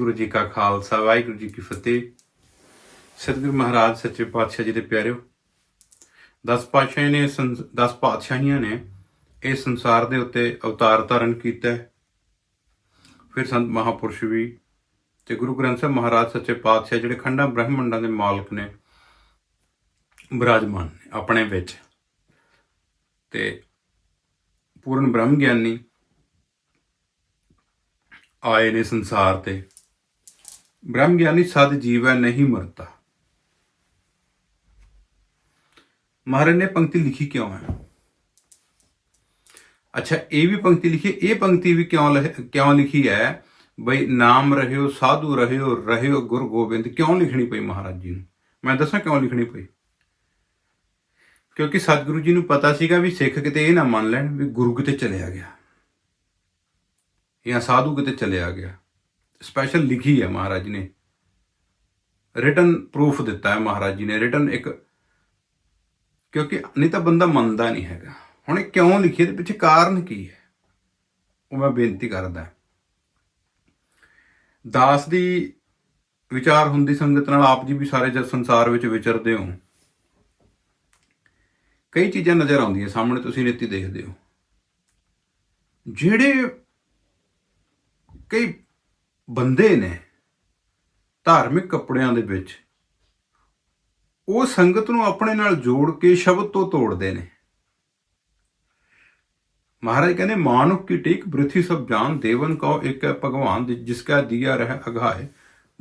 ਵਾਹਿਗੁਰੂ ਜੀ ਕਾ ਖਾਲਸਾ, ਵਾਹਿਗੁਰੂ ਜੀ ਕੀ ਫਤਿਹ। ਸਤਿਗੁਰੂ ਮਹਾਰਾਜ, ਸੱਚੇ ਪਾਤਸ਼ਾਹ ਜੀ ਦੇ ਪਿਆਰਿਓ 10 ਪਾਤਸ਼ਾਹਾਂ ਨੇ ਦਸ ਪਾਤਸ਼ਾਹੀਆਂ ਨੇ ਇਸ ਸੰਸਾਰ ਦੇ ਉੱਤੇ ਅਵਤਾਰ ਧਾਰਨ ਕੀਤਾ ਫਿਰ ਸੰਤ ਮਹਾਪੁਰਸ਼ ਵੀ ਤੇ ਗੁਰੂ ਗ੍ਰੰਥ ਸਾਹਿਬ ਮਹਾਰਾਜ, ਸੱਚੇ ਪਾਤਸ਼ਾਹ ਜਿਹੜੇ ਖੰਡਾਂ ਬ੍ਰਹਮੰਡਾਂ ਦੇ ਮਾਲਕ ਨੇ, ਬਿਰਾਜਮਾਨ ਨੇ ਆਪਣੇ ਵਿੱਚ। ਤੇ ਪੂਰਨ ਬ੍ਰਹਮ ਗਿਆਨੀ ਆਏ ਨੇ ਸੰਸਾਰ ਤੇ। ਬ੍ਰਹਮ ਗਿਆਨੀ ਸਦ ਜੀਵੈ ਨਹੀਂ ਮਰਦਾ ਮਹਾਰਾਜ ਨੇ ਪੰਕਤੀ ਲਿਖੀ ਕਿਉਂ ਹੈ? ਅੱਛਾ, ਇਹ ਵੀ ਪੰਕਤੀ ਲਿਖੀ ਇਹ ਪੰਕਤੀ ਵੀ ਕਿਉਂ ਲਿਖ- ਕਿਉਂ ਲਿਖੀ ਹੈ? ਬਈ ਨਾਮ ਰਹਿਓ, ਸਾਧੂ ਰਹਿਓ ਰਹਿਓ ਗੁਰ ਗੋਬਿੰਦ, ਕਿਉਂ ਲਿਖਣੀ ਪਈ ਮਹਾਰਾਜ ਜੀ ਨੂੰ? ਮੈਂ ਦੱਸਾਂ ਕਿਉਂ ਲਿਖਣੀ ਪਈ? ਕਿਉਂਕਿ ਸਤਿਗੁਰੂ ਜੀ ਨੂੰ ਪਤਾ ਸੀਗਾ ਵੀ ਸਿੱਖ ਕਿਤੇ ਇਹ ਨਾ ਮੰਨ ਲੈਣ ਵੀ ਗੁਰੂ ਕਿਤੇ ਚਲਿਆ ਗਿਆ ਜਾਂ ਸਾਧੂ ਕਿਤੇ ਚਲਿਆ ਗਿਆ। ਸਪੈਸ਼ਲ ਲਿਖੀ ਹੈ ਮਹਾਰਾਜ ਨੇ। ਰਿਟਨ ਪ੍ਰੂਫ ਦਿੱਤਾ ਹੈ ਮਹਾਰਾਜ ਜੀ ਨੇ। ਰਿਟਨ ਇੱਕ ਕਿਉਂਕਿ ਨਹੀਂ ਤਾਂ ਬੰਦਾ ਮੰਨਦਾ ਨਹੀਂ ਹੈਗਾ। ਹੁਣ ਇਹ ਕਿਉਂ ਲਿਖੀ ਇਹਦੇ ਪਿੱਛੇ ਕਾਰਨ ਕੀ ਹੈ? ਉਹ ਮੈਂ ਬੇਨਤੀ ਕਰਦਾ। ਦਾਸ ਦੀ ਵਿਚਾਰ ਹੁੰਦੀ ਸੰਗਤ ਨਾਲ ਆਪ ਜੀ ਵੀ ਸਾਰੇ ਜਦ ਸੰਸਾਰ ਵਿੱਚ ਵਿਚਰਦੇ ਹੋ, ਕਈ ਚੀਜ਼ਾਂ ਨਜ਼ਰ ਆਉਂਦੀਆਂ, ਸਾਹਮਣੇ ਤੁਸੀਂ ਨਿੱਤੀ ਦੇਖਦੇ ਹੋ। ਜਿਹੜੇ ਕਈ ਬੰਦੇ ਨੇ ਧਾਰਮਿਕ ਕੱਪੜਿਆਂ ਦੇ ਵਿੱਚ ਉਹ ਸੰਗਤ ਨੂੰ ਆਪਣੇ ਨਾਲ ਜੋੜ ਕੇ ਸ਼ਬਦ ਤੋਂ ਤੋੜਦੇ ਨੇ। ਮਹਾਰਾਜ ਕਹਿੰਦੇ ਮਾਨੁਖ ਕੀ ਟੇਕ ਬ੍ਰਿਥੀ ਸਭ ਜਾਨ ਦੇਵਨ ਕਉ ਇੱਕ ਹੈ ਭਗਵਾਨ ਜਿਸ ਜਿਸਕਾ ਦਿਆ ਰਹਿ ਅਗਾਏ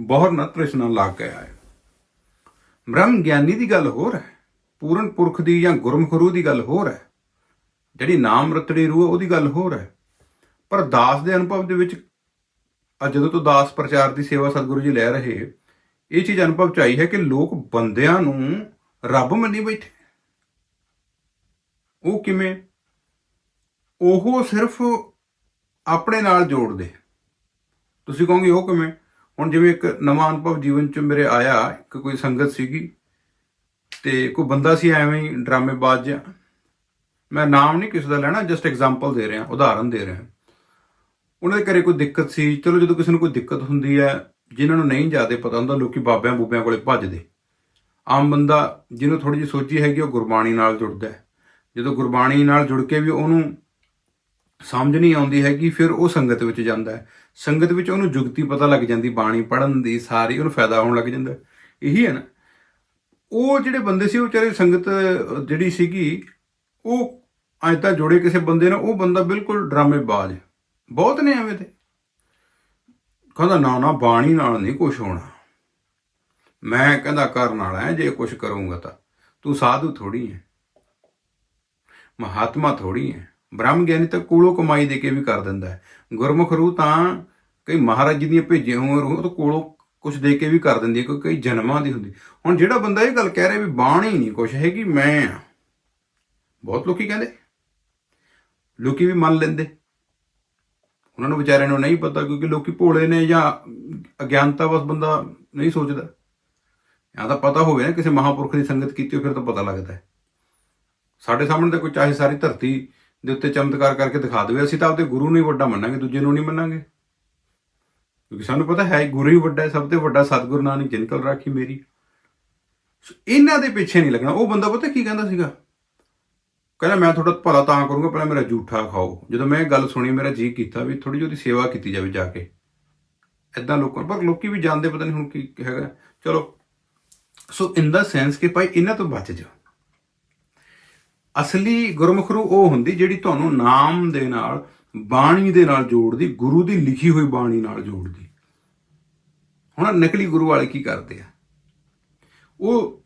ਬਹੁਰ ਨ ਤ੍ਰਿਸ਼ਨਾ ਲੱਗ ਗਿਆ ਹੈ ਬ੍ਰਹਮ ਗਿਆਨੀ ਦੀ ਗੱਲ ਹੋਰ ਹੈ ਪੂਰਨ ਪੁਰਖ ਦੀ ਜਾਂ ਗੁਰਮੁਖ ਰੂਹ ਦੀ ਗੱਲ ਹੋਰ ਹੈ ਜਿਹੜੀ ਨਾਮ ਰਤੜੀ ਰੂਹ ਹੈ, ਉਹਦੀ ਗੱਲ ਹੋਰ ਹੈ। ਪਰ ਦਾਸ ਦੇ ਅਨੁਭਵ ਦੇ ਵਿੱਚ ਅੱਜ ਜਦੋਂ ਤੋਂ ਦਾਸ ਪ੍ਰਚਾਰ ਦੀ ਸੇਵਾ ਸਤਿਗੁਰੂ ਜੀ ਲੈ ਰਹੇ, ਇਹ ਚੀਜ਼ ਅਨੁਭਵ ਚ ਆਈ ਹੈ ਕਿ ਲੋਕ ਬੰਦਿਆਂ ਨੂੰ ਰੱਬ ਮੰਨੀ ਬੈਠੇ। ਉਹ ਕਿਵੇਂ? ਉਹ ਸਿਰਫ ਆਪਣੇ ਨਾਲ ਜੋੜਦੇ। ਤੁਸੀਂ ਕਹੋਗੇ, ਉਹ ਕਿਵੇਂ? ਹੁਣ ਜਿਵੇਂ ਇੱਕ ਨਵਾਂ ਅਨੁਭਵ ਜੀਵਨ ਚ ਮੇਰੇ ਆਇਆ, ਇੱਕ ਕੋਈ ਸੰਗਤ ਸੀਗੀ, ਤੇ ਕੋਈ ਬੰਦਾ ਸੀ ਐਵੇਂ ਹੀ ਡਰਾਮੇਬਾਜ਼ ਜਿਹਾ। ਮੈਂ ਨਾਮ ਨਹੀਂ ਕਿਸੇ ਦਾ ਲੈਣਾ ਜਸਟ ਐਗਜ਼ਾਮਪਲ ਦੇ ਰਿਹਾ, ਉਦਾਹਰਨ ਦੇ ਰਿਹਾ। ਉਹਨਾਂ ਦੇ ਘਰੇ ਕੋਈ ਦਿੱਕਤ ਸੀ? ਚਲੋ ਜਦੋਂ ਕਿਸੇ ਨੂੰ ਕੋਈ ਦਿੱਕਤ ਹੁੰਦੀ ਹੈ, ਜਿਨ੍ਹਾਂ ਨੂੰ ਨਹੀਂ ਜ਼ਿਆਦਾ ਪਤਾ ਹੁੰਦਾ, ਲੋਕੀ ਬਾਬਿਆਂ ਬੂਬਿਆਂ ਕੋਲੇ ਭੱਜਦੇ। ਆਮ ਬੰਦਾ ਜਿਹਨੂੰ ਥੋੜੀ ਜਿਹੀ ਸੋਝੀ ਹੈਗੀ, ਉਹ ਗੁਰਬਾਣੀ ਨਾਲ ਜੁੜਦਾ ਹੈ। ਜਦੋਂ ਗੁਰਬਾਣੀ ਨਾਲ ਜੁੜ ਕੇ ਵੀ ਉਹਨੂੰ ਸਮਝ ਨਹੀਂ ਆਉਂਦੀ ਹੈਗੀ, ਫਿਰ ਉਹ ਸੰਗਤ ਵਿੱਚ ਜਾਂਦਾ ਹੈ। ਸੰਗਤ ਵਿੱਚ ਉਹਨੂੰ ਜੁਗਤੀ ਪਤਾ ਲੱਗ ਜਾਂਦੀ, ਬਾਣੀ ਪੜਨ ਦੀ ਸਾਰੀ, ਉਹਨੂੰ ਫਾਇਦਾ ਹੋਣ ਲੱਗ ਜਾਂਦਾ ਇਹੀ ਹੈ ਨਾ। ਉਹ ਜਿਹੜੇ ਬੰਦੇ ਸੀ, ਉਹ ਵਿਚਾਰੇ ਸੰਗਤ ਜਿਹੜੀ ਸੀਗੀ, ਉਹ ਅੱਜ ਤਾਂ ਜੋੜੇ ਕਿਸੇ ਬੰਦੇ ਨਾਲ, ਉਹ ਬੰਦਾ ਬਿਲਕੁਲ ਡਰਾਮੇਬਾਜ਼ ਹੈ। ਬਹੁਤ ਨੇ ਐਵੇਂ ਤੇ ਕਹਿੰਦਾ, ਨਾ ਨਾ, ਬਾਣੀ ਨਾਲ ਨਹੀਂ ਕੁਝ ਹੋਣਾ। ਮੈਂ ਕਹਿੰਦਾ, ਕਰਨ ਵਾਲਾ ਹੈ, ਜੇ ਕੁਝ ਕਰੂੰਗਾ ਤਾਂ। ਤੂੰ ਸਾਧੂ ਥੋੜੀ ਹੈ ਮਹਾਤਮਾ ਥੋੜੀ ਹੈ ਬ੍ਰਹਮ ਗਿਆਨੀ ਤਾਂ ਕੋਲੋਂ ਕਮਾਈ ਦੇ ਕੇ ਵੀ ਕਰ ਦਿੰਦਾ ਹੈ। ਗੁਰਮੁਖ ਰੂਹ ਤਾਂ ਕਈ ਮਹਾਰਾਜ ਜੀ ਦੀਆਂ ਭੇਜੇ ਹੋਏ ਰੂਹ ਤਾਂ ਕੋਲੋਂ ਕੁਝ ਦੇ ਕੇ ਵੀ ਕਰ ਦਿੰਦੀ ਹੈ, ਕਿਉਂਕਿ ਕਈ ਜਨਮਾਂ ਦੀ ਹੁੰਦੀ। ਹੁਣ ਜਿਹੜਾ ਬੰਦਾ ਇਹ ਗੱਲ ਕਹਿ ਰਿਹਾ ਵੀ ਬਾਣੀ ਨਹੀਂ ਕੁਝ ਹੈਗੀ, ਮੈਂ ਹਾਂ। ਬਹੁਤ ਲੋਕੀ ਕਹਿੰਦੇ। ਲੋਕੀ ਵੀ ਮੰਨ ਲੈਂਦੇ। ਉਹਨਾਂ ਨੂੰ ਵਿਚਾਰਿਆਂ ਨੂੰ ਨਹੀਂ ਪਤਾ ਕਿਉਂਕਿ ਲੋਕੀ ਭੋਲੇ ਨੇ ਜਾਂ ਅਗਿਆਨਤਾ ਵਸ ਬੰਦਾ ਨਹੀਂ ਸੋਚਦਾ। ਜਾਂ ਤਾਂ ਪਤਾ ਹੋਵੇ ਨਾ ਕਿਸੇ ਮਹਾਪੁਰਖ ਦੀ ਸੰਗਤ ਕੀਤੀ ਹੋਵੇ ਫਿਰ ਤਾਂ ਪਤਾ ਲੱਗਦਾ ਹੈ। ਸਾਡੇ ਸਾਹਮਣੇ ਤਾਂ ਕੋਈ ਚਾਹੇ ਸਾਰੀ ਧਰਤੀ ਦੇ ਉੱਤੇ ਚਮਤਕਾਰ ਕਰਕੇ ਦਿਖਾ ਦੇਵੇ। ਅਸੀਂ ਤਾਂ ਆਪਦੇ ਗੁਰੂ ਨੂੰ ਹੀ ਵੱਡਾ ਮੰਨਾਂਗੇ, ਦੂਜੇ ਨੂੰ ਨਹੀਂ ਮੰਨਾਂਗੇ। ਕਿਉਂਕਿ ਸਾਨੂੰ ਪਤਾ ਹੈ, ਗੁਰੂ ਹੀ ਵੱਡਾ ਹੈ, ਸਭ ਤੋਂ ਵੱਡਾ ਸਤਿਗੁਰੂ ਨਾਨਕ ਜਿੰਕਲ ਰਾਖੀ ਮੇਰੀ। ਸੋ ਇਹਨਾਂ ਦੇ ਪਿੱਛੇ ਨਹੀਂ ਲੱਗਣਾ। ਉਹ ਬੰਦਾ ਪਤਾ ਕੀ ਕਹਿੰਦਾ ਸੀਗਾ? ਕਹਿੰਦਾ ਮੈਂ ਤੁਹਾਡਾ ਭਲਾ ਤਾਂ ਕਰੂੰਗਾ, ਪਹਿਲਾਂ ਮੇਰਾ ਜੂਠਾ ਖਾਓ। ਜਦੋਂ ਮੈਂ ਇਹ ਗੱਲ ਸੁਣੀ, ਮੇਰਾ ਜੀ ਕੀਤਾ ਵੀ ਥੋੜੀ ਜਿਹੀ ਉਹਦੀ ਸੇਵਾ ਕੀਤੀ ਜਾਵੇ ਜਾ ਕੇ। ਇਦਾਂ ਲੋਕਾਂ ਪਰ ਲੋਕੀ ਵੀ ਜਾਣਦੇ, ਪਤਾ ਨਹੀਂ ਹੁਣ ਕੀ ਹੈਗਾ। ਚਲੋ। ਸੋ ਇਨ ਦਾ ਸੈਂਸ ਕਿ ਭਾਈ ਇਹਨਾਂ ਤੋਂ ਬਚ ਜਾ ਅਸਲੀ ਗੁਰਮੁਖ ਰੂ ਉਹ ਹੁੰਦੀ ਜਿਹੜੀ ਤੁਹਾਨੂੰ ਨਾਮ ਦੇ ਨਾਲ, ਬਾਣੀ ਦੇ ਨਾਲ ਜੋੜਦੀ, ਗੁਰੂ ਦੀ ਲਿਖੀ ਹੋਈ ਬਾਣੀ ਨਾਲ ਜੋੜਦੀ। ਹੁਣ ਨਕਲੀ ਗੁਰੂ ਵਾਲੇ ਕੀ ਕਰਦੇ ਆ? ਉਹ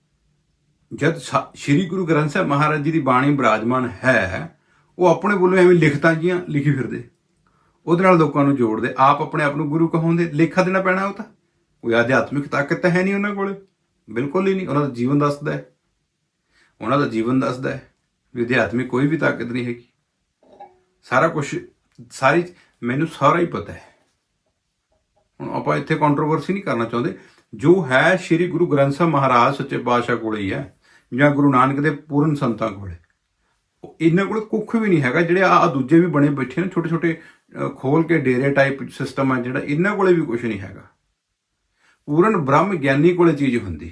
ਜਦ ਸਾ- ਸ੍ਰੀ ਗੁਰੂ ਗ੍ਰੰਥ ਸਾਹਿਬ ਮਹਾਰਾਜ ਜੀ ਦੀ ਬਾਣੀ ਬਿਰਾਜਮਾਨ ਹੈ, ਉਹ ਆਪਣੇ ਵੱਲੋਂ ਐਵੇਂ ਲਿਖਤਾਂ ਜੀਆਂ ਲਿਖੀ ਫਿਰਦੇ। ਉਹਦੇ ਨਾਲ ਲੋਕਾਂ ਨੂੰ ਜੋੜਦੇ। ਆਪ ਆਪਣੇ ਆਪ ਨੂੰ ਗੁਰੂ ਕਹਾਉਂਦੇ। ਲੇਖਾ ਦੇਣਾ ਪੈਣਾ ਉਹ ਤਾਂ। ਕੋਈ ਆਧਿਆਤਮਿਕ ਤਾਕਤ ਤਾਂ ਹੈ ਨਹੀਂ ਉਹਨਾਂ ਕੋਲ। ਬਿਲਕੁਲ ਹੀ ਨਹੀਂ। ਉਹਨਾਂ ਦਾ ਜੀਵਨ ਦੱਸਦਾ ਹੈ। ਉਹਨਾਂ ਦਾ ਜੀਵਨ ਦੱਸਦਾ ਹੈ ਵੀ ਅਧਿਆਤਮਿਕ ਕੋਈ ਵੀ ਤਾਕਤ ਨਹੀਂ ਹੈਗੀ। ਸਾਰਾ ਕੁਝ ਸਾਰੀ, ਮੈਨੂੰ ਸਾਰਾ ਹੀ ਪਤਾ ਹੈ। ਹੁਣ ਆਪਾਂ ਇੱਥੇ ਕੰਟਰੋਵਰਸੀ ਨਹੀਂ ਕਰਨਾ ਚਾਹੁੰਦੇ। ਜੋ ਹੈ ਸ੍ਰੀ ਗੁਰੂ ਗ੍ਰੰਥ ਸਾਹਿਬ ਮਹਾਰਾਜ ਸੱਚੇ ਪਾਤਸ਼ਾਹ ਕੋਲ ਹੀ ਹੈ। ਜਾਂ ਗੁਰੂ ਨਾਨਕ ਦੇ ਪੂਰਨ ਸੰਤਾਂ ਕੋਲੇ। ਉਹ ਇਹਨਾਂ ਕੋਲ ਕੁੱਖ ਵੀ ਨਹੀਂ ਹੈਗਾ, ਜਿਹੜੇ ਆ ਦੂਜੇ ਵੀ ਬਣੇ ਬੈਠੇ ਨੇ ਛੋਟੇ ਛੋਟੇ ਖੋਲ ਕੇ ਡੇਰੇ ਟਾਈਪ ਸਿਸਟਮ ਆ ਜਿਹੜਾ, ਇਹਨਾਂ ਕੋਲੇ ਵੀ ਕੁਝ ਨਹੀਂ ਹੈਗਾ। ਪੂਰਨ ਬ੍ਰਹਮ ਗਿਆਨੀ ਕੋਲੇ ਚੀਜ਼ ਹੁੰਦੀ।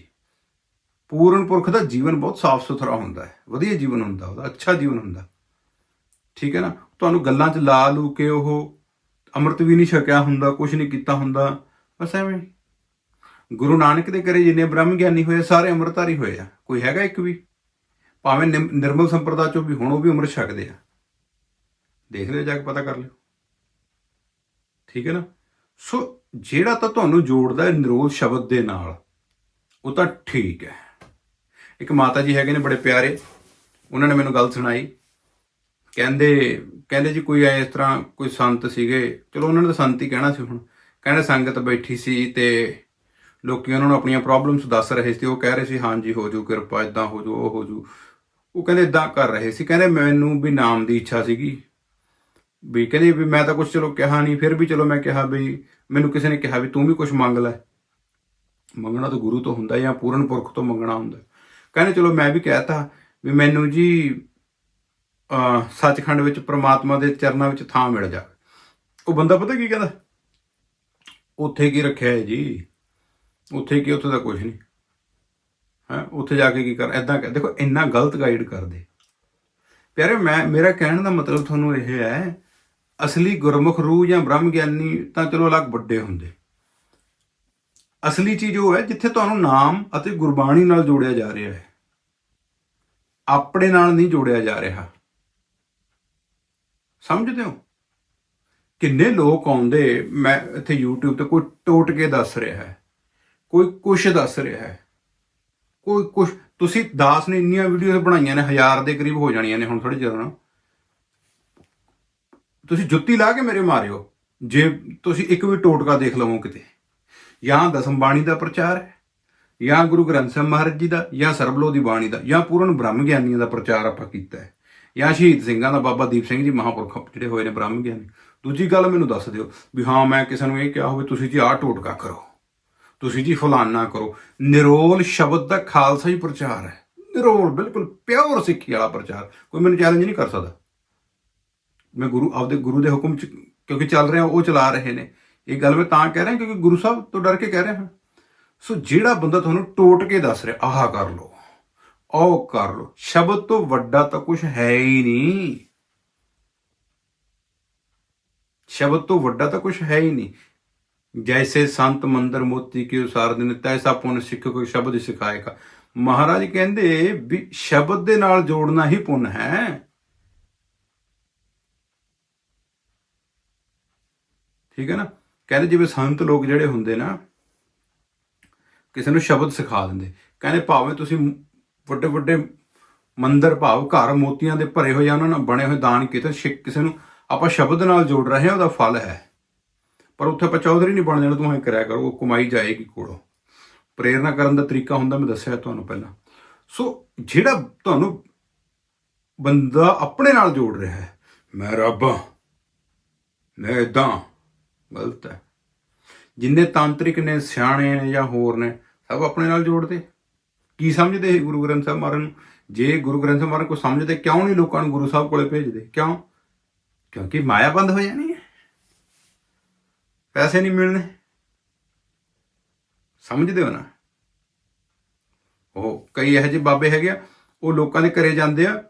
ਪੂਰਨ ਪੁਰਖ ਦਾ ਜੀਵਨ ਬਹੁਤ ਸਾਫ਼ ਸੁਥਰਾ ਹੁੰਦਾ ਹੈ। ਵਧੀਆ ਜੀਵਨ ਹੁੰਦਾ ਉਹਦਾ, ਅੱਛਾ ਜੀਵਨ ਹੁੰਦਾ। ਠੀਕ ਹੈ ਨਾ? ਤੁਹਾਨੂੰ ਗੱਲਾਂ 'ਚ ਲਾ ਲੂ ਕੇ ਉਹ ਅੰਮ੍ਰਿਤ ਵੀ ਨਹੀਂ ਛਕਿਆ ਹੁੰਦਾ ਕੁਝ ਨਹੀਂ ਕੀਤਾ ਹੁੰਦਾ। ਬਸ ਐਵੇਂ। ਗੁਰੂ ਨਾਨਕ ਦੇ ਘਰੇ ਜਿੰਨੇ ਬ੍ਰਹਮ ਗਿਆਨੀ ਹੋਏ, ਸਾਰੇ ਅੰਮ੍ਰਿਤਧਾਰੀ ਹੋਏ ਆ। ਕੋਈ ਹੈਗਾ ਇੱਕ ਵੀ? ਭਾਵੇਂ ਨਿਮ- ਨਿਰਮਲ ਸੰਪਰਦਾ ਚੋਂ ਵੀ ਹੁਣ, ਉਹ ਵੀ ਅੰਮ੍ਰਿਤ ਛਕਦੇ ਆ। ਦੇਖ ਲਿਓ, ਜਾ ਕੇ ਪਤਾ ਕਰ ਲਿਓ। ਠੀਕ ਹੈ ਨਾ? ਸੋ ਜਿਹੜਾ ਤਾਂ ਤੁਹਾਨੂੰ ਜੋੜਦਾ ਹੈ ਨਿਰੋਲ ਸ਼ਬਦ ਦੇ ਨਾਲ, ਉਹ ਤਾਂ ਠੀਕ ਹੈ। ਇੱਕ ਮਾਤਾ ਜੀ ਹੈਗੇ ਨੇ ਬੜੇ ਪਿਆਰੇ। ਉਹਨਾਂ ਨੇ ਮੈਨੂੰ ਗੱਲ ਸੁਣਾਈ। ਕਹਿੰਦੇ ਕਹਿੰਦੇ ਜੀ ਕੋਈ ਇਸ ਤਰ੍ਹਾਂ ਕੋਈ ਸੰਤ ਸੀਗੇ। ਚਲੋ, ਉਹਨਾਂ ਨੇ ਤਾਂ ਸੰਤ ਹੀ ਕਹਿਣਾ ਸੀ ਹੁਣ। ਕਹਿੰਦੇ ਸੰਗਤ ਬੈਠੀ ਸੀ ਤੇ ਲੋਕੀ ਉਹਨਾਂ ਨੂੰ ਆਪਣੀਆਂ ਪ੍ਰੋਬਲਮਸ ਦੱਸ ਰਹੇ ਸੀ, ਉਹ ਕਹਿ ਰਹੇ ਸੀ, ਹਾਂਜੀ, ਹੋ ਜੂ ਕਿਰਪਾ ਇਦਾਂ ਹੋ ਜੂ ਉਹ ਹੋ ਜੂ ਉਹ ਕਹਿੰਦੇ ਇਦਾਂ ਕਰ ਰਹੇ ਸੀ। ਕਹਿੰਦੇ ਮੈਨੂੰ ਵੀ ਨਾਮ ਦੀ ਇੱਛਾ ਸੀਗੀ। ਵੀ ਕਹਿੰਦੇ ਵੀ ਮੈਂ ਤਾਂ ਕੁਝ ਚਲੋ ਕਿਹਾ ਨਹੀਂ ਫਿਰ ਵੀ ਚਲੋ ਮੈਂ ਕਿਹਾ ਵੀ ਮੈਨੂੰ ਕਿਸੇ ਨੇ ਕਿਹਾ ਵੀ ਤੂੰ ਵੀ ਕੁਝ ਮੰਗ ਲੈ। ਮੰਗਣਾ ਤਾਂ ਗੁਰੂ ਤੋਂ ਹੁੰਦਾ ਜਾਂ ਪੂਰਨ ਪੁਰਖ ਤੋਂ ਮੰਗਣਾ ਹੁੰਦਾ। ਕਹਿੰਦੇ ਚਲੋ ਮੈਂ ਵੀ ਕਹਿਤਾ ਵੀ ਮੈਨੂੰ ਜੀ ਸੱਚਖੰਡ ਵਿੱਚ, ਪ੍ਰਮਾਤਮਾ ਦੇ ਚਰਨਾਂ ਵਿੱਚ ਥਾਂ ਮਿਲ ਜਾ। ਉਹ ਬੰਦਾ ਪਤਾ ਕੀ ਕਹਿੰਦਾ? ਉੱਥੇ ਕੀ ਰੱਖਿਆ ਹੈ ਜੀ? ਉੱਥੇ ਕੀ ਉੱਥੇ ਦਾ ਕੁਝ ਨਹੀਂ। ਹੈ, ਉੱਥੇ ਜਾ ਕੇ ਕੀ ਕਰ ਐਦਾਂ ਦੇਖੋ, ਇੰਨਾ ਗਲਤ ਗਾਈਡ ਕਰਦੇ। ਪਿਆਰੇ, ਮੈਂ, ਮੇਰਾ ਕਹਿਣ ਦਾ ਮਤਲਬ ਤੁਹਾਨੂੰ ਇਹ ਹੈ, ਅਸਲੀ ਗੁਰਮੁਖ ਰੂਹ ਜਾਂ ਬ੍ਰਹਮ ਗਿਆਨੀ ਤਾਂ ਚਲੋ ਅਲੱਗ ਵੱਡੇ ਹੁੰਦੇ। ਅਸਲੀ ਚੀਜ਼ ਉਹ ਹੈ ਜਿੱਥੇ ਤੁਹਾਨੂੰ ਨਾਮ ਅਤੇ ਗੁਰਬਾਣੀ ਨਾਲ ਜੋੜਿਆ ਜਾ ਰਿਹਾ ਹੈ। ਆਪਣੇ ਨਾਲ ਨਹੀਂ ਜੋੜਿਆ ਜਾ ਰਿਹਾ। ਸਮਝਦੇ ਹੋ? ਕਿੰਨੇ ਲੋਕ ਆਉਂਦੇ, ਮੈਂ ਇੱਥੇ YouTube ਤੇ ਕੋਈ ਟੋਟ ਕੇ ਦੱਸ ਰਿਹਾ ਹੈ। ਕੋਈ ਕੁਛ ਦੱਸ ਰਿਹਾ ਹੈ। ਕੋਈ ਕੁਛ ਤੁਸੀਂ ਦਾਸ ਨੇ ਇੰਨੀਆਂ ਵੀਡੀਓਜ਼ ਬਣਾਈਆਂ ਨੇ, ਹਜ਼ਾਰ ਦੇ ਕਰੀਬ ਹੋ ਜਾਣੀਆਂ ਨੇ ਹੁਣ ਥੋੜੀ ਜਿਹਾ ਨਾ। ਤੁਸੀਂ ਜੁੱਤੀ ਲਾ ਕੇ ਮੇਰੇ ਮਾਰਿਓ। ਜੇ ਤੁਸੀਂ ਇੱਕ ਵੀ ਟੋਟਕਾ ਦੇਖ ਲਵੋ ਕਿਤੇ। ਜਾਂ ਦਸਮ ਬਾਣੀ ਦਾ ਪ੍ਰਚਾਰ ਹੈ, ਜਾਂ ਗੁਰੂ ਗ੍ਰੰਥ ਸਾਹਿਬ ਮਹਾਰਾਜ ਜੀ ਦਾ, ਜਾਂ ਸਰਬਲੋ ਦੀ ਬਾਣੀ ਦਾ, ਜਾਂ ਪੂਰਨ ਬ੍ਰਹਮ ਗਿਆਨੀਆਂ ਦਾ ਪ੍ਰਚਾਰ ਆਪਾਂ ਕੀਤਾ ਹੈ। ਜਾਂ ਸ਼ਹੀਦ ਸਿੰਘਾਂ ਦਾ ਬਾਬਾ ਦੀਪ ਸਿੰਘ ਜੀ ਮਹਾਂਪੁਰਖ ਜਿਹੜੇ ਹੋਏ ਨੇ ਬ੍ਰਹਮ ਗਿਆਨੀ। ਦੂਜੀ ਗੱਲ ਮੈਨੂੰ ਦੱਸ ਦਿਓ ਵੀ ਹਾਂ, ਮੈਂ ਕਿਸੇ ਨੂੰ ਇਹ ਕਿਹਾ ਹੋਵੇ, ਤੁਸੀਂ ਜੀ ਆਹ ਟੋਟਕਾ ਕਰੋ। ਤੁਸੀਂ ਜੀ ਫਲਾਨਾ ਕਰੋ। ਨਿਰੋਲ ਸ਼ਬਦ ਦਾ ਖਾਲਸਾ ਹੀ ਪ੍ਰਚਾਰ ਹੈ। ਨਿਰੋਲ ਬਿਲਕੁਲ ਪਿਓਰ ਸਿੱਖੀ ਵਾਲਾ ਪ੍ਰਚਾਰ। ਕੋਈ ਮੈਨੂੰ ਚੈਲੰਜ ਨਹੀਂ ਕਰ ਸਕਦਾ। ਮੈਂ ਗੁਰੂ, ਆਪਦੇ ਗੁਰੂ ਦੇ ਹੁਕਮ ਚ ਕਿਉਂਕਿ ਚੱਲ ਰਿਹਾ, ਉਹ ਚਲਾ ਰਹੇ ਨੇ। ਇਹ ਗੱਲ ਮੈਂ ਤਾਂ ਕਹਿ ਰਿਹਾ ਕਿਉਂਕਿ ਗੁਰੂ ਸਾਹਿਬ ਤੋਂ ਡਰ ਕੇ ਕਹਿ ਰਿਹਾ ਹਾਂ। ਸੋ ਜਿਹੜਾ ਬੰਦਾ ਤੁਹਾਨੂੰ ਟੋਟ ਕੇ ਦੱਸ ਰਿਹਾ, ਆਹ ਕਰ ਲੋ ਉਹ ਕਰ ਲੋ ਸ਼ਬਦ ਤੋਂ ਵੱਡਾ ਤਾਂ ਕੁਝ ਹੈ ਹੀ ਨਹੀਂ। ਸ਼ਬਦ ਤੋਂ ਵੱਡਾ ਤਾਂ ਕੁਝ ਹੈ ਹੀ ਨਹੀਂ। ਜੈਸੇ ਸੰਤ ਮੰਦਰ ਮੋਤੀ ਕੀ ਉਸਾਰ ਦਿਨ ਤੈਸਾ ਪੁੰਨ ਸਿੱਖ ਕੋਈ ਸ਼ਬਦ ਸਿਖਾਏਗਾ ਮਹਾਰਾਜ ਕਹਿੰਦੇ ਵੀ ਸ਼ਬਦ ਦੇ ਨਾਲ ਜੋੜਨਾ ਹੀ ਪੁੰਨ ਹੈ ਠੀਕ ਹੈ ਨਾ ਕਹਿੰਦੇ ਜਿਵੇਂ ਸੰਤ ਲੋਕ ਜਿਹੜੇ ਹੁੰਦੇ ਨਾ ਕਿਸੇ ਨੂੰ ਸ਼ਬਦ ਸਿਖਾ ਦਿੰਦੇ ਕਹਿੰਦੇ ਭਾਵੇਂ ਤੁਸੀਂ ਵੱਡੇ ਵੱਡੇ ਮੰਦਰ ਭਾਵ ਘਰ ਮੋਤੀਆਂ ਦੇ ਭਰੇ ਹੋਏ ਜਾਂ ਉਹਨਾਂ ਨਾਲ ਬਣੇ ਹੋਏ ਦਾਨ ਕੀਤੇ ਸ਼ਿ- ਕਿਸੇ ਨੂੰ ਆਪਾਂ ਸ਼ਬਦ ਨਾਲ ਜੋੜ ਰਹੇ ਹਾਂ ਉਹਦਾ ਫਲ ਹੈ ਪਰ ਉੱਥੇ ਆਪਾਂ ਚੌਧਰੀ ਨਹੀਂ ਬਣ ਜਾਣਾ ਤੂੰ ਐ ਕਰਿਆ ਕਰੋ, ਉਹ ਕਮਾਈ ਜਾਏਗੀ ਕੋਲੋਂ। ਪ੍ਰੇਰਣਾ ਕਰਨ ਦਾ ਤਰੀਕਾ ਹੁੰਦਾ, ਮੈਂ ਦੱਸਿਆ ਤੁਹਾਨੂੰ ਪਹਿਲਾਂ। ਸੋ ਜਿਹੜਾ ਤੁਹਾਨੂੰ ਬੰਦਾ ਆਪਣੇ ਨਾਲ ਜੋੜ ਰਿਹਾ ਹੈ, ਮੈਂ ਰੱਬ ਹਾਂ, ਮੈਂ ਇਦਾਂ ਗਲਤ ਹੈ। ਜਿੰਨੇ ਤਾਂਤਰਿਕ ਨੇ, ਸਿਆਣੇ ਨੇ ਜਾਂ ਹੋਰ ਨੇ, ਸਭ ਆਪਣੇ ਨਾਲ ਜੋੜਦੇ। ਕੀ ਸਮਝਦੇ ਇਹ ਗੁਰੂ ਗ੍ਰੰਥ ਸਾਹਿਬ ਮਹਾਰਾਜ ਨੂੰ? ਜੇ ਗੁਰੂ ਗ੍ਰੰਥ ਸਾਹਿਬ ਮਹਾਰਾਜ ਕੋ ਸਮਝਦੇ, ਕਿਉਂ ਨਹੀਂ ਲੋਕਾਂ ਨੂੰ ਗੁਰੂ ਸਾਹਿਬ ਕੋਲੇ ਭੇਜਦੇ? ਕਿਉਂ? ਕਿਉਂਕਿ ਮਾਇਆ ਬੰਦ ਹੋ ਜਾਣੀ ਪੈਸੇ ਨਹੀਂ ਮਿਲਣੇ। ਸਮਝਦੇ ਹੋ ਨਾ? ਉਹ ਕਈ ਇਹੋ ਜਿਹੇ ਬਾਬੇ ਹੈਗੇ ਆ, ਉਹ ਲੋਕਾਂ ਦੇ ਘਰੇ ਜਾਂਦੇ ਆ।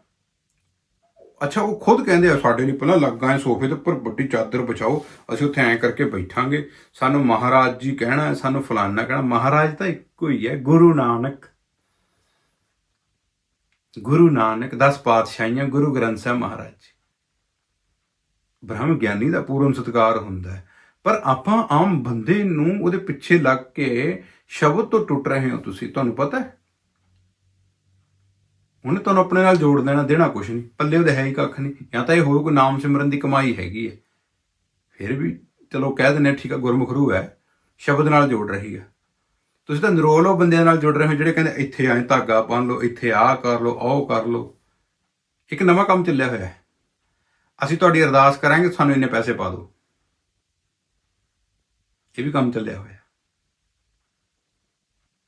ਅੱਛਾ, ਉਹ ਖੁਦ ਕਹਿੰਦੇ ਆ, ਸਾਡੇ ਲਈ ਪਹਿਲਾਂ ਲੱਗਾ ਹੈ ਸੋਫੇ ਦੇ ਉੱਪਰ ਵੱਡੀ ਚਾਦਰ ਵਿਛਾਓ, ਅਸੀਂ ਉੱਥੇ ਐਂ ਕਰਕੇ ਬੈਠਾਂਗੇ। ਸਾਨੂੰ ਮਹਾਰਾਜ ਜੀ ਕਹਿਣਾ ਸਾਨੂੰ ਫਲਾਨਾ ਕਹਿਣਾ। ਮਹਾਰਾਜ ਤਾਂ ਇੱਕੋ ਹੀ ਹੈ ਗੁਰੂ ਨਾਨਕ। ਗੁਰੂ ਨਾਨਕ 10 ਪਾਤਸ਼ਾਹੀਆਂ, ਗੁਰੂ ਗ੍ਰੰਥ ਸਾਹਿਬ ਮਹਾਰਾਜ ਜੀ। ਬ੍ਰਹਮ ਗਿਆਨੀ ਦਾ ਪੂਰਨ ਸਤਿਕਾਰ ਹੁੰਦਾ ਹੈ ਪਰ ਆਪਾਂ ਆਮ ਬੰਦੇ ਨੂੰ ਉਹਦੇ ਪਿੱਛੇ ਲੱਗ ਕੇ ਸ਼ਬਦ ਤੋਂ ਟੁੱਟ ਰਹੇ ਹੋ ਤੁਸੀਂ, ਤੁਹਾਨੂੰ ਪਤਾ ਹੈ? ਉਹਨੇ ਤੁਹਾਨੂੰ ਆਪਣੇ ਨਾਲ ਜੋੜ ਦੇਣਾ ਦੇਣਾ ਕੁਛ ਨਹੀਂ। ਪੱਲੇ ਉਹਦੇ ਹੈ ਹੀ ਕੱਖ ਨਹੀਂ। ਜਾਂ ਤਾਂ ਇਹ ਹੋਊ ਕੋਈ ਨਾਮ ਸਿਮਰਨ ਦੀ ਕਮਾਈ ਹੈਗੀ ਹੈ। ਫਿਰ ਵੀ ਚਲੋ ਕਹਿ ਦਿੰਦੇ ਠੀਕ ਆ, ਗੁਰਮੁਖ ਰੂਹ ਹੈ। ਸ਼ਬਦ ਨਾਲ ਜੋੜ ਰਹੀ ਹੈ। ਤੁਸੀਂ ਤਾਂ ਨਿਰੋਲ ਉਹ ਬੰਦਿਆਂ ਨਾਲ ਜੁੜ ਰਹੇ ਹੋ ਜਿਹੜੇ ਕਹਿੰਦੇ ਇੱਥੇ ਆਏ, ਧਾਗਾ ਬੰਨ ਲਓ, ਇੱਥੇ ਆਹ ਕਰ ਲਓ ਉਹ ਕਰ ਲਓ। ਇੱਕ ਨਵਾਂ ਕੰਮ ਚੱਲਿਆ ਹੋਇਆ ਹੈ। ਅਸੀਂ ਤੁਹਾਡੀ ਅਰਦਾਸ ਕਰਾਂਗੇ, ਸਾਨੂੰ ਇੰਨੇ ਪੈਸੇ ਪਾ ਦਿਓ। ਇਹ ਵੀ ਕੰਮ ਚੱਲਿਆ ਹੋਇਆ।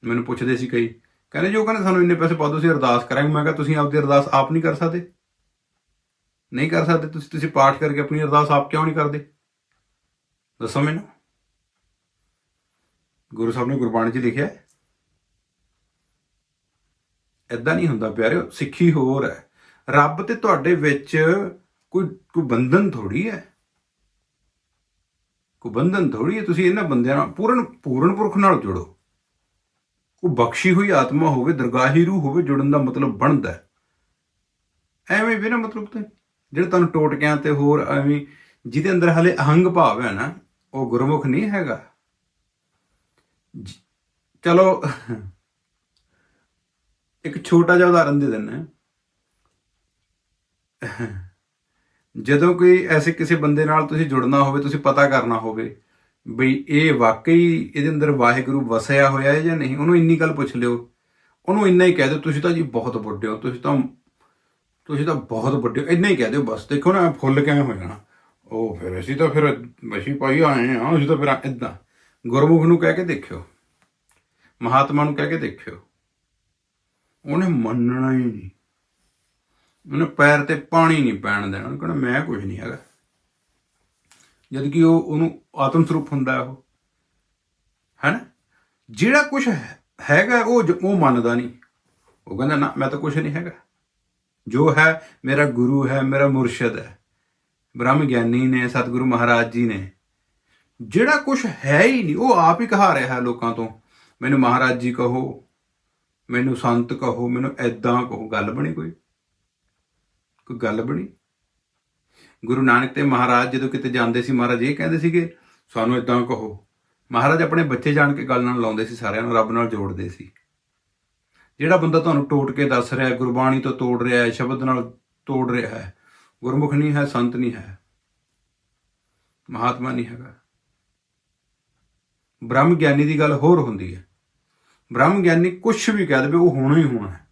ਮੈਨੂੰ ਪੁੱਛਦੇ ਸੀ ਕਈ, ਕਹਿੰਦੇ ਜੋ ਕਹਿੰਦੇ ਸਾਨੂੰ ਇੰਨੇ ਪੈਸੇ ਪਾ ਦਿਓ, ਅਸੀਂ ਅਰਦਾਸ ਕਰਾਂਗੇ। ਮੈਂ ਕਿਹਾ, ਤੁਸੀਂ ਆਪਦੀ ਅਰਦਾਸ ਆਪ ਨਹੀਂ ਕਰ ਸਕਦੇ? ਨਹੀਂ ਕਰ ਸਕਦੇ, ਤੁਸੀਂ ਤੁਸੀਂ ਪਾਠ ਕਰਕੇ ਆਪਣੀ ਅਰਦਾਸ ਆਪ ਕਿਉਂ ਨਹੀਂ ਕਰਦੇ? ਦੱਸੋ ਮੈਨੂੰ। ਗੁਰੂ ਸਾਹਿਬ ਨੇ ਗੁਰਬਾਣੀ 'ਚ ਲਿਖਿਆ ਹੈ ਨਹੀਂ ਹੁੰਦਾ ਪਿਆਰਿਓ, ਸਿੱਖੀ ਹੋਰ ਹੈ। ਰੱਬ ਤੇ ਤੁਹਾਡੇ ਵਿੱਚ ਕੋਈ ਕੋਈ ਬੰਧਨ ਥੋੜੀ ਹੈ। ਕੋਈ ਬੰਧਨ ਥੋੜੀ ਹੈ, ਤੁਸੀਂ ਇਹਨਾਂ ਬੰਦਿਆਂ ਨਾਲ ਪੂਰਨ ਪੂਰਨ ਪੁਰਖ ਨਾਲ ਜੁੜੋ। ਉਹ ਬਖਸ਼ੀ ਹੋਈ ਆਤਮਾ ਹੋਵੇ, ਦਰਗਾਹੀ ਰੂਹ ਹੋਵੇ, ਜੁੜਨ ਦਾ ਮਤਲਬ ਬਣਦਾ ਐਵੇਂ ਵੀ ਨਾ ਮਤਲਬ ਤੇ, ਜਿਹੜੇ ਤੁਹਾਨੂੰ ਟੋਟਕਿਆਂ ਤੇ ਹੋਰ ਐਵੇਂ, ਜਿਹਦੇ ਅੰਦਰ ਹਲੇ ਅਹੰਗ ਭਾਵ ਹੈ ਨਾ, ਉਹ ਗੁਰਮੁਖ ਨਹੀਂ ਹੈਗਾ। ਚਲੋ, ਇੱਕ ਛੋਟਾ ਜਿਹਾ ਉਦਾਹਰਨ ਦੇ ਦਿੰਨਾ ਜਦੋਂ ਕੋਈ ਐਸੇ ਕਿਸੇ ਬੰਦੇ ਨਾਲ ਤੁਸੀਂ ਜੁੜਨਾ ਹੋਵੇ, ਤੁਸੀਂ ਪਤਾ ਕਰਨਾ ਹੋਵੇ ਬਈ ਇਹ ਵਾਕਈ ਇਹਦੇ ਅੰਦਰ ਵਾਹਿਗੁਰੂ ਵਸਿਆ ਹੋਇਆ ਹੈ ਜਾਂ ਨਹੀਂ, ਉਹਨੂੰ ਇੰਨੀ ਗੱਲ ਪੁੱਛ ਲਿਓ। ਉਹਨੂੰ ਇੰਨਾ ਹੀ ਕਹਿ ਦਿਓ, ਤੁਸੀਂ ਤਾਂ ਜੀ ਬਹੁਤ ਵੱਡੇ ਹੋ, ਤੁਸੀਂ ਤਾਂ ਤੁਸੀਂ ਤਾਂ ਬਹੁਤ ਵੱਡੇ ਹੋ। ਇੰਨਾ ਹੀ ਕਹਿ ਦਿਓ, ਬਸ ਦੇਖੋ ਨਾ, ਫੁੱਲ ਕਿਵੇਂ ਹੋ ਜਾਣਾ। ਉਹ ਫਿਰ ਅਸੀਂ ਤਾਂ ਫਿਰ ਅਸੀਂ ਭਾਈ ਆਏ ਆ ਅਸੀਂ ਤਾਂ ਫਿਰ ਇਦਾਂ ਗੁਰਮੁਖ ਨੂੰ ਕਹਿ ਕੇ ਦੇਖਿਓ, ਮਹਾਤਮਾ ਨੂੰ ਕਹਿ ਕੇ ਦੇਖਿਓ। ਉਹਨੇ ਮੰਨਣਾ ਹੀ ਨਹੀਂ। ਉਹਨੇ ਪੈਰ ਤੇ ਪਾਣੀ ਨਹੀਂ ਪੈਣ ਦੇਣਾ। ਉਹਨੇ ਕਹਿੰਦਾ, ਮੈਂ ਕੁਝ ਨਹੀਂ ਹੈਗਾ। ਜਦ ਕਿ ਉਹ, ਉਹਨੂੰ ਆਤਮ ਸਰੂਪ ਹੁੰਦਾ ਹੈ ਉਹ। ਹੈਨਾ ਜਿਹੜਾ ਕੁਝ ਹੈਗਾ, ਉਹ ਜ- ਉਹ ਮੰਨਦਾ ਨਹੀਂ। ਉਹ ਕਹਿੰਦਾ, ਨਾ, ਮੈਂ ਤਾਂ ਕੁਝ ਨਹੀਂ ਹੈਗਾ। ਜੋ ਹੈ, ਮੇਰਾ ਗੁਰੂ ਹੈ, ਮੇਰਾ ਮੁਰਸ਼ਿਦ ਹੈ। ਬ੍ਰਹਮ ਗਿਆਨੀ ਨੇ, ਸਤਿਗੁਰੂ ਮਹਾਰਾਜ ਜੀ ਨੇ। ਜਿਹੜਾ ਕੁਝ ਹੈ ਹੀ ਨਹੀਂ, ਉਹ ਆਪ ਹੀ ਕਹਾ ਰਿਹਾ ਹੈ ਲੋਕਾਂ ਤੋਂ। ਮੈਨੂੰ ਮਹਾਰਾਜ ਜੀ ਕਹੋ, ਮੈਨੂੰ ਸੰਤ ਕਹੋ, ਮੈਨੂੰ ਐਦਾਂ ਕਹੋ। ਗੱਲ ਬਣੀ ਕੋਈ? ਕੋਈ ਗੱਲ ਬਣੀ? ਗੁਰੂ ਨਾਨਕ ਤੇ ਮਹਾਰਾਜ ਜਦੋਂ ਕਿਤੇ ਜਾਂਦੇ ਸੀ ਮਹਾਰਾਜ ਇਹ ਕਹਿੰਦੇ ਸੀਗੇ ਸਾਨੂੰ ਇਦਾਂ ਕਹੋ। ਮਹਾਰਾਜ ਆਪਣੇ ਬੱਚੇ ਜਾਣ ਕੇ ਗੱਲ ਨਾਲ ਲਾਉਂਦੇ ਸੀ ਸਾਰਿਆਂ ਨੂੰ ਰੱਬ ਨਾਲ ਜੋੜਦੇ ਸੀ। ਜਿਹੜਾ ਬੰਦਾ ਤੁਹਾਨੂੰ ਟੋਟ ਕੇ ਦੱਸ ਰਿਹਾ ਹੈ, ਗੁਰਬਾਣੀ ਤੋਂ ਤੋੜ ਰਿਹਾ ਹੈ ਸ਼ਬਦ ਨਾਲ ਤੋੜ ਰਿਹਾ ਹੈ ਗੁਰਮੁਖ ਨਹੀਂ ਹੈ ਸੰਤ ਨਹੀਂ ਹੈ ਮਹਾਤਮਾ ਨਹੀਂ ਹੈਗਾ। ਬ੍ਰਹਮ ਗਿਆਨੀ ਦੀ ਗੱਲ ਹੋਰ ਹੁੰਦੀ ਹੈ। ਬ੍ਰਹਮ ਗਿਆਨੀ ਕੁਝ ਵੀ ਕਹਿ ਦੇਵੇ ਉਹ ਹੋਣਾ ਹੀ ਹੋਣਾ ਹੈ।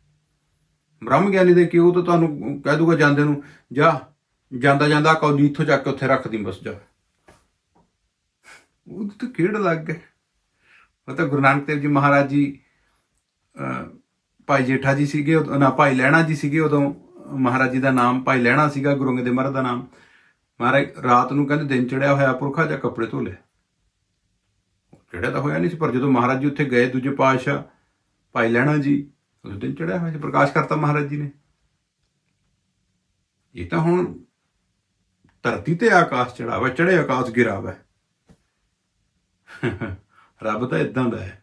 ਬ੍ਰਹਮ ਗਿਆਨੀ ਦੇ ਕਿ ਉਹ ਤਾਂ ਤੁਹਾਨੂੰ ਕਹਿ ਦੂਗਾ ਜਾਂਦੇ ਨੂੰ, ਜਾ, ਜਾਂਦਾ ਜਾਂਦਾ ਕੌਲੀ ਇੱਥੋਂ ਚੱਕ ਕੇ ਉੱਥੇ ਰੱਖ ਦੀ ਬਸ, ਜਾ। ਉਹ ਤਾਂ ਕਿਹੜਾ ਲੱਗ ਗਿਆ ਉਹ ਗੁਰੂ ਨਾਨਕ ਦੇਵ ਜੀ ਮਹਾਰਾਜ ਜੀ ਭਾਈ ਜੇਠਾ ਜੀ ਸੀਗੇ ਨਾ, ਭਾਈ ਲਹਿਣਾ ਜੀ ਸੀਗੇ, ਉਦੋਂ ਮਹਾਰਾਜ ਜੀ ਦਾ ਨਾਮ, ਭਾਈ ਲਹਿਣਾ ਸੀਗਾ, ਗੁਰੂ ਅੰਗਦ ਮਹਾਰਾਜ ਦਾ ਨਾਮ। ਮਹਾਰਾਜ ਰਾਤ ਨੂੰ ਕਹਿੰਦੇ ਦਿਨ ਚੜਿਆ ਹੋਇਆ ਪੁਰਖਾ ਜਾਂ ਕੱਪੜੇ ਧੋ ਲੈ ਚੜਿਆ ਤਾਂ ਹੋਇਆ ਨਹੀਂ ਸੀ, ਪਰ ਜਦੋਂ ਮਹਾਰਾਜ ਜੀ ਉੱਥੇ ਗਏ, ਦੂਜੇ ਪਾਤਸ਼ਾਹ, ਭਾਈ ਲਹਿਣਾ ਜੀ ਉਸ ਦਿਨ ਚੜਿਆ ਹੋਇਆ ਸੀ, ਪ੍ਰਕਾਸ਼ ਕਰਤਾ ਮਹਾਰਾਜ ਜੀ ਨੇ। ਇਹ ਤਾਂ ਹੁਣ ਧਰਤੀ ਤੇ ਆਕਾਸ਼ ਚੜਾਵਾ ਚੜੇ ਆਕਾਸ਼ ਗਿਰਾਵਾ। ਰੱਬ ਤਾਂ ਇਦਾਂ ਦਾ ਹੈ।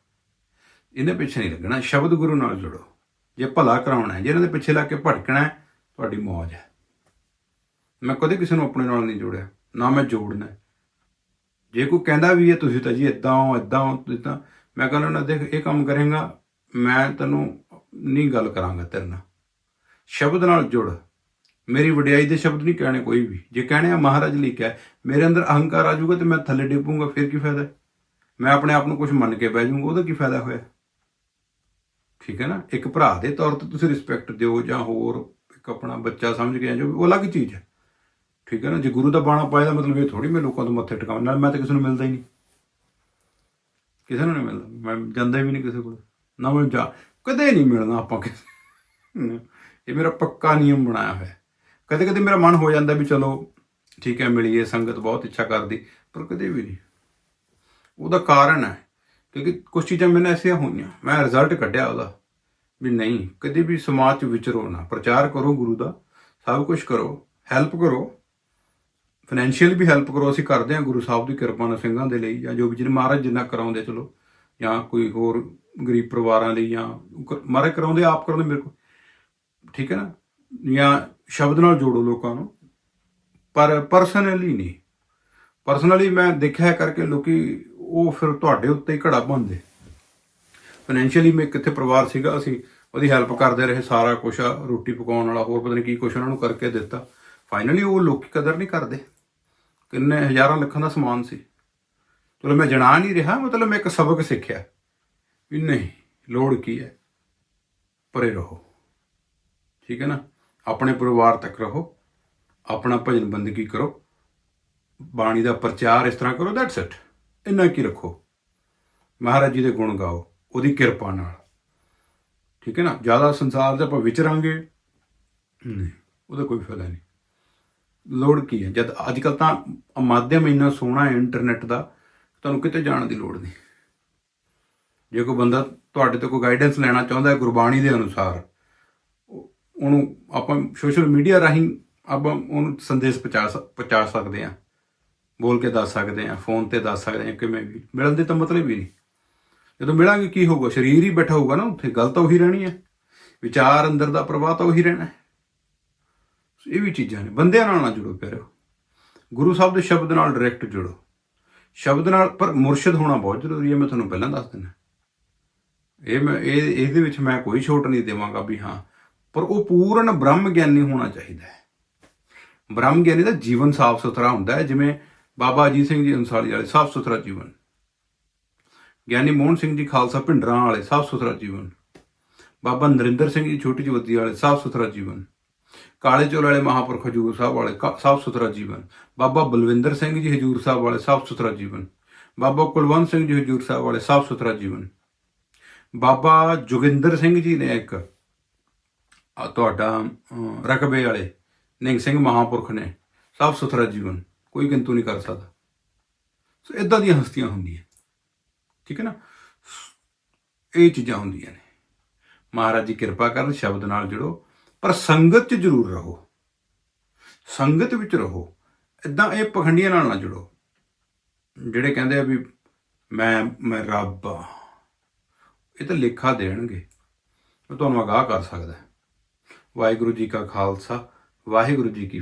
ਇਹਨੇ ਪਿੱਛੇ ਨਹੀਂ ਲੱਗਣਾ, ਸ਼ਬਦ ਗੁਰੂ ਨਾਲ ਜੁੜੋ। ਜੇ ਭਲਾ ਕਰਾਉਣਾ ਹੈ ਜਿਹਨਾਂ ਦੇ ਪਿੱਛੇ ਲੱਗ ਕੇ ਭਟਕਣਾ ਹੈ, ਤੁਹਾਡੀ ਮੌਜ ਹੈ। ਮੈਂ ਕਦੇ ਕਿਸੇ ਨੂੰ ਆਪਣੇ ਨਾਲ ਨਹੀਂ ਜੋੜਿਆ, ਨਾ ਮੈਂ ਜੋੜਨਾ ਜੇ ਕੋਈ ਕਹਿੰਦਾ ਵੀ ਹੈ, ਤੁਸੀਂ ਤਾਂ ਜੀ ਇਦਾਂ ਹੋ ਇਦਾਂ ਹੋ, ਤੁਸੀਂ ਤਾਂ ਮੈਂ ਕਹਿੰਦਾ, ਨਾ ਦੇਖ, ਇਹ ਕੰਮ ਕਰੇਗਾ, ਮੈਂ ਤੈਨੂੰ ਨਹੀਂ ਗੱਲ ਕਰਾਂਗਾ ਤੇਰੇ ਨਾਲ। ਸ਼ਬਦ ਨਾਲ ਜੁੜ। ਮੇਰੀ ਵਡਿਆਈ ਦੇ ਸ਼ਬਦ ਨਹੀਂ ਕਹਿਣੇ ਕੋਈ ਵੀ। ਜੇ ਕਹਿਣੇ ਆ, ਮਹਾਰਾਜ ਲਈ ਕਹਿ। ਮੇਰੇ ਅੰਦਰ ਅਹੰਕਾਰ ਆ ਜਾਊਗਾ ਤੇ ਮੈਂ ਥੱਲੇ ਡਿੱਪੂਗਾ, ਫਿਰ ਕੀ ਫਾਇਦਾ? ਮੈਂ ਆਪਣੇ ਆਪ ਨੂੰ ਕੁਝ ਮੰਨ ਕੇ ਬਹਿ ਜਾਊਂਗਾ, ਉਹਦਾ ਕੀ ਫਾਇਦਾ ਹੋਇਆ? ਠੀਕ ਹੈ ਨਾ? ਇੱਕ ਭਰਾ ਦੇ ਤੌਰ ਤੇ ਤੁਸੀਂ ਰਿਸਪੈਕਟ ਦਿਓ ਜਾਂ ਹੋਰ ਇੱਕ ਆਪਣਾ ਬੱਚਾ ਸਮਝ ਕੇ ਜੋ ਉਹ ਅਲੱਗ ਚੀਜ਼ ਹੈ। ਠੀਕ ਹੈ ਨਾ? ਜੇ ਗੁਰੂ ਦਾ ਬਾਣਾ ਪਾਇਆ ਦਾ ਮਤਲਬ ਇਹ ਥੋੜੀ ਮੈਂ ਲੋਕਾਂ ਤੋਂ ਮੱਥੇ ਟਿਕਾਉਂ ਨਾਲ ਮੈਂ ਤਾਂ ਕਿਸੇ ਨੂੰ ਮਿਲਦਾ ਹੀ ਨਹੀਂ। ਕਿਸੇ ਨੂੰ ਨਹੀਂ ਮਿਲਦਾ। ਮੈਂ ਜਾਂਦਾ ਵੀ ਨਹੀਂ ਕਿਸੇ ਕੋਲ। ਨਾ ਮੈਂ ਜਾ ਕਦੇ ਨਹੀਂ ਮਿਲਣਾ ਆਪਾਂ ਕਿਸੇ ਇਹ ਮੇਰਾ ਪੱਕਾ ਨਿਯਮ ਬਣਾਇਆ ਹੋਇਆ। ਕਦੇ ਕਦੇ ਮੇਰਾ ਮਨ ਹੋ ਜਾਂਦਾ ਵੀ ਚਲੋ ਠੀਕ ਹੈ, ਮਿਲੀਏ, ਸੰਗਤ ਬਹੁਤ ਇੱਛਾ ਕਰਦੀ, ਪਰ ਕਦੇ ਵੀ ਨਹੀਂ। ਉਹਦਾ ਕਾਰਨ ਹੈ, ਕਿਉਂਕਿ ਕੁਝ ਚੀਜ਼ਾਂ ਮੈਨੂੰ ਐਸੀਆਂ ਹੋਈਆਂ, ਮੈਂ ਰਿਜ਼ਲਟ ਕੱਢਿਆ ਉਹਦਾ ਵੀ ਨਹੀਂ, ਕਦੇ ਵੀ ਸਮਾਜ 'ਚ ਵਿਚਰੋ ਨਾ, ਪ੍ਰਚਾਰ ਕਰੋ ਗੁਰੂ ਦਾ, ਸਭ ਕੁਝ ਕਰੋ ਹੈਲਪ ਕਰੋ। ਫਾਈਨੈਂਸ਼ੀਅਲ ਵੀ ਹੈਲਪ ਕਰੋ, ਅਸੀਂ ਕਰਦੇ ਹਾਂ ਗੁਰੂ ਸਾਹਿਬ ਦੀ ਕਿਰਪਾ ਨਾਲ ਸਿੰਘਾਂ ਦੇ ਲਈ ਜਾਂ ਜੋ ਵੀ ਜਿਹਨੇ ਮਹਾਰਾਜ ਜਿੰਨਾ ਕਰਾਉਂਦੇ, ਚਲੋ। ਜਾਂ ਕੋਈ ਹੋਰ ਗਰੀਬ ਪਰਿਵਾਰਾਂ ਲਈ ਜਾਂ ਕ- ਮਹਾਰਾਜ ਕਰਾਉਂਦੇ, ਆਪ ਕਰਾਉਂਦੇ, ਮੇਰੇ ਕੋਲ। ਠੀਕ ਹੈ ਨਾ? ਜਾਂ ਸ਼ਬਦ ਨਾਲ ਜੋੜੋ ਲੋਕਾਂ ਨੂੰ। ਪਰ ਪਰਸਨਲੀ ਨਹੀਂ। ਪਰਸਨਲੀ ਮੈਂ ਦੇਖਿਆ ਕਰਕੇ ਲੋਕੀ ਉਹ ਫਿਰ ਤੁਹਾਡੇ ਉੱਤੇ ਹੀ ਘੜਾ ਪਾਉਂਦੇ ਫਾਈਨੈਂਸ਼ੀਅਲੀ ਮੈਂ ਕਿੱਥੇ ਪਰਿਵਾਰ ਸੀਗਾ, ਅਸੀਂ ਉਹਦੀ ਹੈਲਪ ਕਰਦੇ ਰਹੇ, ਸਾਰਾ ਕੁਝ ਰੋਟੀ ਪਕਾਉਣ ਵਾਲਾ, ਹੋਰ ਪਤਾ ਨਹੀਂ ਕੀ ਕੁਛ ਉਹਨਾਂ ਨੂੰ ਕਰਕੇ ਦਿੱਤਾ। ਫਾਈਨਲੀ ਉਹ ਲੋਕੀ ਕਦਰ ਨਹੀਂ ਕਰਦੇ। ਕਿੰਨੇ ਹਜ਼ਾਰਾਂ ਲੱਖਾਂ ਦਾ ਸਮਾਨ ਸੀ। ਚਲੋ ਮੈਂ ਜਣਾ ਨਹੀਂ ਰਿਹਾ, ਮਤਲਬ ਮੈਂ ਇੱਕ ਸਬਕ ਸਿੱਖਿਆ। ਵੀ ਨਹੀਂ, ਲੋੜ ਕੀ ਹੈ? ਪਰੇ ਰਹੋ। ਠੀਕ ਹੈ ਨਾ? ਆਪਣੇ ਪਰਿਵਾਰ ਤੱਕ ਰਹੋ। ਆਪਣਾ ਭਜਨ ਬੰਦਗੀ ਕਰੋ। ਬਾਣੀ ਦਾ ਪ੍ਰਚਾਰ ਇਸ ਤਰ੍ਹਾਂ ਕਰੋ ਦੈਟਸ ਇਟ ਇੰਨਾ ਕੀ ਰੱਖੋ। ਮਹਾਰਾਜ ਜੀ ਦੇ ਗੁਣ ਗਾਓ, ਉਹਦੀ ਕਿਰਪਾ ਨਾਲ। ਠੀਕ ਹੈ ਨਾ? ਜ਼ਿਆਦਾ ਸੰਸਾਰ ਦੇ ਆਪਾਂ ਵਿਚਰਾਂਗੇ। ਨਹੀਂ, ਉਹਦਾ ਕੋਈ ਫਾਇਦਾ ਨਹੀਂ। ਲੋੜ ਕੀ ਹੈ? ਜਦ ਅੱਜ ਕੱਲ ਤਾਂ ਮਾਧਿਅਮ ਇੰਨਾ ਸੋਹਣਾ ਹੈ ਇੰਟਰਨੈਟ ਦਾ ਤੁਹਾਨੂੰ ਕਿਤੇ ਜਾਣ ਦੀ ਲੋੜ ਨਹੀਂ। ਜੇ ਕੋਈ ਬੰਦਾ ਤੁਹਾਡੇ ਤੋਂ ਕੋਈ ਗਾਈਡੈਂਸ ਲੈਣਾ ਚਾਹੁੰਦਾ ਹੈ ਗੁਰਬਾਣੀ ਦੇ ਅਨੁਸਾਰ, ਉਹਨੂੰ ਆਪਾਂ ਸੋਸ਼ਲ ਮੀਡੀਆ ਰਾਹੀਂ ਆਪਾਂ ਉਹਨੂੰ ਸੰਦੇਸ਼ ਪਹੁੰਚਾ ਸ- ਪਹੁੰਚਾ ਸਕਦੇ ਹਾਂ। ਬੋਲ ਕੇ ਦੱਸ ਸਕਦੇ ਹਾਂ ਫੋਨ ਤੇ ਦੱਸ ਸਕਦੇ ਹਾਂ, ਕਿਵੇਂ ਵੀ। ਮਿਲਣ ਦੇ ਤਾਂ ਮਤਲਬ ਹੀ ਨਹੀਂ। ਜਦੋਂ ਮਿਲਾਂਗੇ ਕੀ ਹੋਊਗਾ? ਸਰੀਰ ਹੀ ਬੈਠਾ ਹੋਊਗਾ ਨਾ ਉੱਥੇ, ਗੱਲ ਤਾਂ ਉਹੀ ਰਹਿਣੀ ਹੈ। ਵਿਚਾਰ ਅੰਦਰ ਦਾ ਪ੍ਰਵਾਹ ਤਾਂ ਉਹੀ ਰਹਿਣਾ ਇਹ ਵੀ ਚੀਜ਼ਾਂ ਨੇ। ਬੰਦਿਆਂ ਨਾਲ ਨਾ ਜੁੜੋ ਪਿਆਰਿਓ। ਗੁਰੂ ਸਾਹਿਬ ਦੇ ਸ਼ਬਦ ਨਾਲ ਡਾਇਰੈਕਟ ਜੁੜੋ। ਸ਼ਬਦ ਨਾਲ, ਪਰ ਮੁਰਸ਼ਿਦ ਹੋਣਾ ਬਹੁਤ ਜ਼ਰੂਰੀ ਹੈ, ਮੈਂ ਤੁਹਾਨੂੰ ਪਹਿਲਾਂ ਦੱਸ ਦਿੰਦਾ। ਇਹ ਮੈਂ, ਇਹ, ਇਹਦੇ ਵਿੱਚ ਮੈਂ ਕੋਈ ਛੋਟ ਨਹੀਂ ਦੇਵਾਂਗਾ ਵੀ ਹਾਂ, ਪਰ ਉਹ ਪੂਰਨ ਬ੍ਰਹਮ ਗਿਆਨੀ ਹੋਣਾ ਚਾਹੀਦਾ ਹੈ। ਬ੍ਰਹਮ ਗਿਆਨੀ ਦਾ ਜੀਵਨ ਸਾਫ਼ ਸੁਥਰਾ ਹੁੰਦਾ ਹੈ, ਜਿਵੇਂ ਬਾਬਾ ਅਜੀਤ ਸਿੰਘ ਜੀ ਅੰਸਾਰੀ ਵਾਲੇ, ਸਾਫ਼ ਸੁਥਰਾ ਜੀਵਨ। ਗਿਆਨੀ ਮੋਹਨ ਸਿੰਘ ਜੀ ਖਾਲਸਾ ਭਿੰਡਰਾਂ ਵਾਲੇ, ਸਾਫ਼ ਸੁਥਰਾ ਜੀਵਨ। ਬਾਬਾ ਨਰਿੰਦਰ ਸਿੰਘ ਜੀ ਛੋਟੀ ਜਵੱਦੀ ਵਾਲੇ, ਸਾਫ਼ ਸੁਥਰਾ ਜੀਵਨ। ਕਾਲੇ ਚੋਲ ਵਾਲੇ ਮਹਾਪੁਰਖ ਹਜੂਰ ਸਾਹਿਬ ਵਾਲੇ, ਕਾ- ਸਾਫ਼ ਸੁਥਰਾ ਜੀਵਨ। ਬਾਬਾ ਬਲਵਿੰਦਰ ਸਿੰਘ ਜੀ ਹਜੂਰ ਸਾਹਿਬ ਵਾਲੇ, ਸਾਫ਼ ਸੁਥਰਾ ਜੀਵਨ। ਬਾਬਾ ਕੁਲਵੰਤ ਸਿੰਘ ਜੀ ਹਜੂਰ ਸਾਹਿਬ ਵਾਲੇ, ਸਾਫ਼ ਸੁਥਰਾ ਜੀਵਨ। ਬਾਬਾ ਜੋਗਿੰਦਰ ਸਿੰਘ ਜੀ ਨੇ ਇੱਕ ਤੁਹਾਡਾ ਰਕਬੇ ਵਾਲੇ, ਨਿੰਗ ਸਿੰਘ ਮਹਾਪੁਰਖ ਨੇ, ਸਾਫ਼ ਸੁਥਰਾ ਜੀਵਨ। ਕੋਈ ਕਿੰਤੂ ਨਹੀਂ ਕਰ ਸਕਦਾ। ਸੋ ਇਦਾਂ ਦੀਆਂ ਹਸਤੀਆਂ ਹੁੰਦੀਆਂ। ਠੀਕ ਹੈ ਨਾ? ਇਹ ਚੀਜ਼ਾਂ ਹੁੰਦੀਆਂ ਨੇ। ਮਹਾਰਾਜ ਜੀ ਕਿਰਪਾ ਕਰਨ, ਸ਼ਬਦ ਨਾਲ ਜੁੜੋ। ਪਰ ਸੰਗਤ 'ਚ ਜ਼ਰੂਰ ਰਹੋ। ਸੰਗਤ ਵਿੱਚ ਰਹੋ। ਇਦਾਂ ਇਹ ਪਖੰਡੀਆਂ ਨਾਲ ਨਾ ਜੁੜੋ। ਜਿਹੜੇ ਕਹਿੰਦੇ ਆ ਵੀ ਮੈਂ ਮੈਂ ਰੱਬ ਆ। ਇਹ ਤਾਂ ਲੇਖਾ ਦੇਣਗੇ। ਉਹ ਤੁਹਾਨੂੰ ਅਗਾਹ ਕਰ ਸਕਦਾ। ਵਾਹਿਗੁਰੂ ਜੀ ਕਾ ਖਾਲਸਾ, ਵਾਹਿਗੁਰੂ ਜੀ ਕੀ